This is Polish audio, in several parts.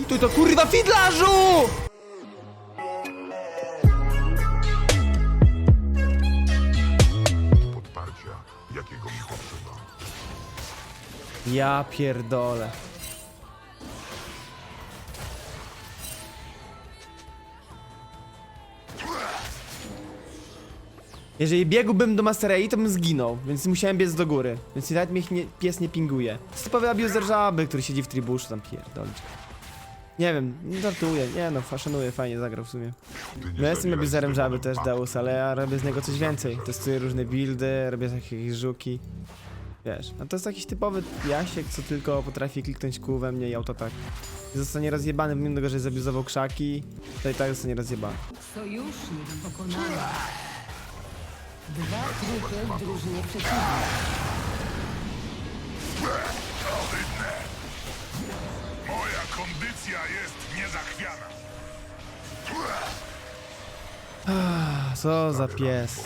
Hituj to kurwa fidlarzu! podparcia, jakiego mi potrzeba. Ja pierdolę. Jeżeli biegłbym do Masterei, to bym zginął, więc musiałem biec do góry. Więc i nawet mnie nie, pies nie pinguje. Typowy abuser żaby, który siedzi w tribuszu tam pierdolić. Nie wiem, żartuję, nie no, faszynuję, fajnie zagrał w sumie. No ja jestem swego żaby też do Deus, ale ja robię z niego coś więcej. Testuję różne buildy, robię jakieś żuki. Wiesz, no to jest jakiś typowy jasiek, co tylko potrafi kliknąć kół we mnie i auto tak. I zostanie rozjebany, mimo tego, że zabiuzował krzaki, to i tak zostanie rozjebany. Sojusznik pokonany. Dwa trupy w drużynie przeciwnej. Niezachwiana. Co za pies.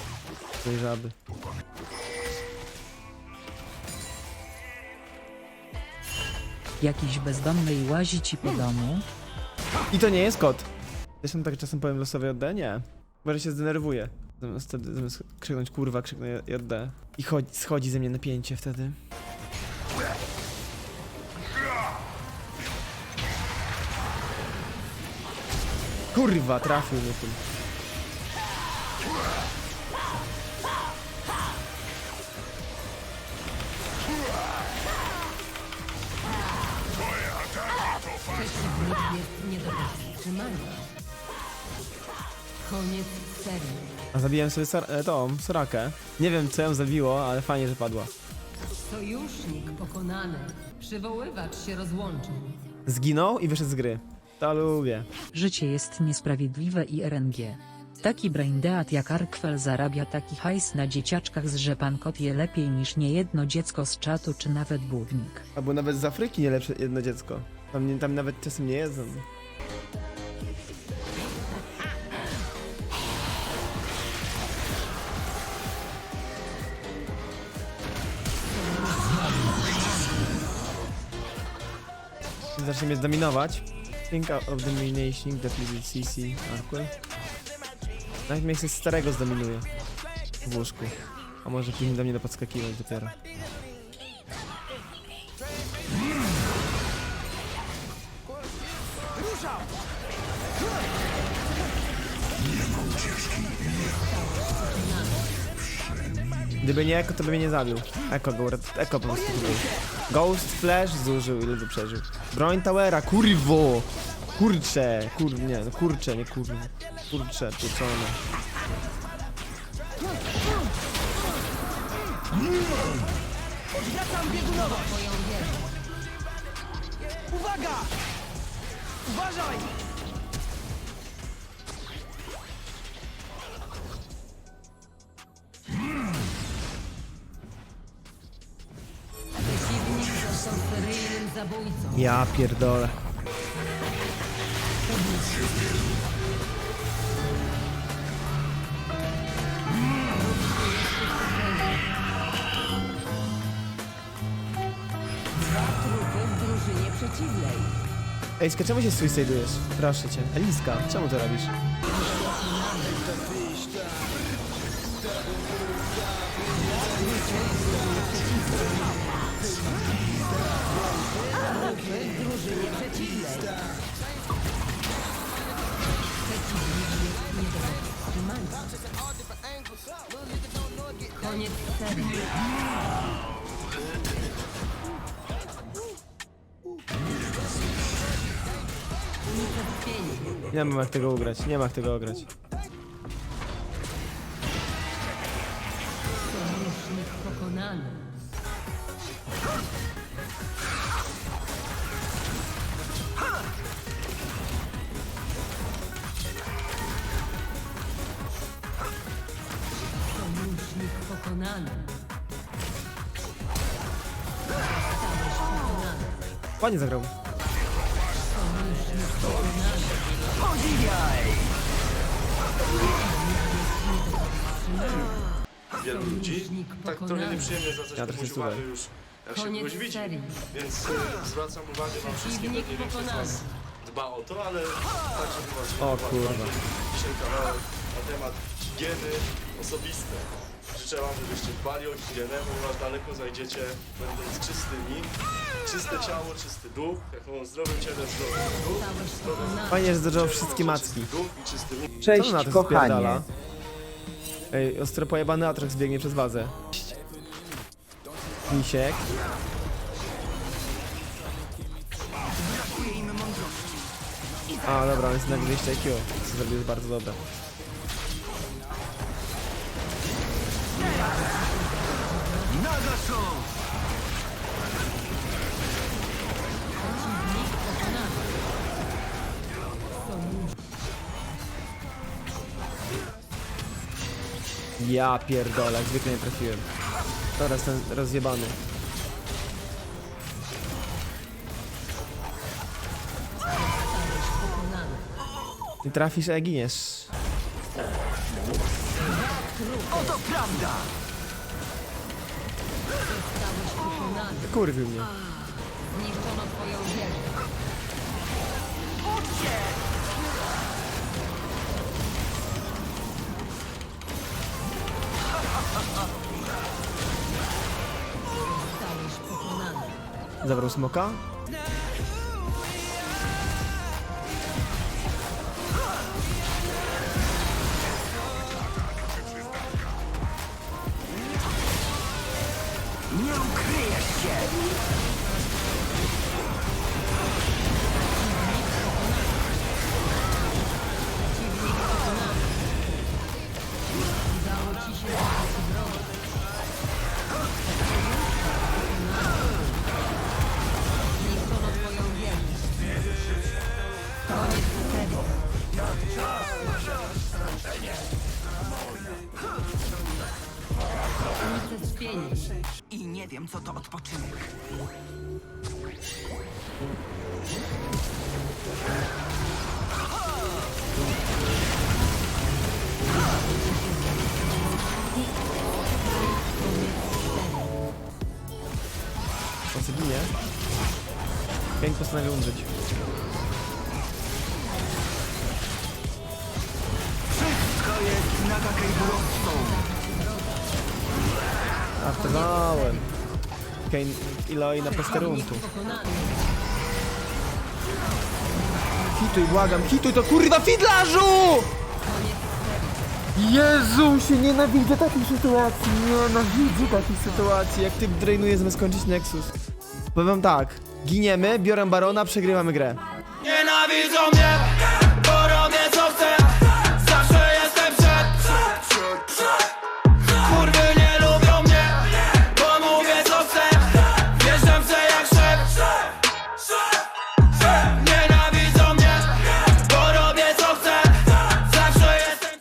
Tej żaby. Jakiś bezdomny i łazi ci po domu. I to nie jest kot. Zresztą tak czasem powiem losowej JD? Nie. Może się zdenerwuje. Zamiast, wtedy, zamiast krzyknąć kurwa, krzyknę JD. I chodzi, schodzi ze mnie napięcie wtedy. Kurwa, trafił mnie tym. Przeciwnik jest nie do powstrzymania. Koniec serii. A zabiłem sobie sar- e, tą, Sorakę. Nie wiem co ją zabiło, ale fajnie, że padła. Sojusznik pokonany. Przywoływacz się rozłączył. Zginął i wyszedł z gry. To lubię. Życie jest niesprawiedliwe i RNG. Taki braindeat jak Arkwell zarabia taki hajs na dzieciaczkach z że pan kot je lepiej niż niejedno dziecko z czatu czy nawet budnik. Albo nawet z Afryki nie lepsze jedno dziecko. Tam, nie, tam nawet czasem nie jedzą. Zacznie mnie zdominować. Think of domination, depleted CC, Arkwell. Nawet mnie starego zdominuje. W łóżku. A może później do mnie podskakiwać dopiero. Gdyby nie Eko, to by mnie nie zabił. Eko go Eko po prostu był. Ghost Flash zużył i ledwo przeżył. Broń Towera, kurwo! Kurcze, kur... nie, no kurcze, nie kurwa. Kurcze, pieczone. Przeciwnik zabójcą. Ja pierdolę. Trupy w drużynie przeciwnej. Ej, czemu się suicidujesz? Proszę cię. Eliska, czemu to robisz? Nie mam jak tego ugrać, nie ma jak tego ograć. Sojusznik pokonany. Zagrał. Wielu ludzi. Tak trochę nieprzyjemnie zwracać Ja komuś trochę uwagę słucham. już, jak się Koniec kogoś widzi. serii. Więc e, zwracam uwagę wam wszystkim, Przeciwnik pewnie większość z pokonany. was dba o to, ale także was O kurwa. dzisiaj kawałek na temat higieny osobiste. Życzę wam, żebyście dbali o higienę, ponieważ daleko zajdziecie będąc czystymi. Czyste ciało, czysty duch, jak mówią zdrowym ciele, zdrowy duch. Zdrowe Fajnie, że ciało, wszystkie czysty macki. duch i czysty. Co Cześć, na to kochanie. spierdala? Ej, ostro pojebany Atrox biegnie przez bazę. Misiek. A, dobra, on jest na 200 IQ, co zrobił jest bardzo dobre. Ja pierdolę, jak zwykle nie trafiłem. Teraz ten rozjebany. Ty trafisz, a giniesz. Kurwił mnie. Zniszczono twoją wieżę. Pokonany. Zabrał smoka? Wiem, co to odpoczynek. Sobie ginie. Kane postanawia umrzeć. Wszystko jest na takiej Bloodstone. Artezałem. Kane Iloi na posterunku. Hituj, błagam, hituj to kurwa fidlarzu! Jezusie, nienawidzę takiej sytuacji, nienawidzę takiej sytuacji, jak ty drainuje zamiast skończyć Nexus. Powiem tak, giniemy, biorę Barona, przegrywamy grę. Nienawidzą mnie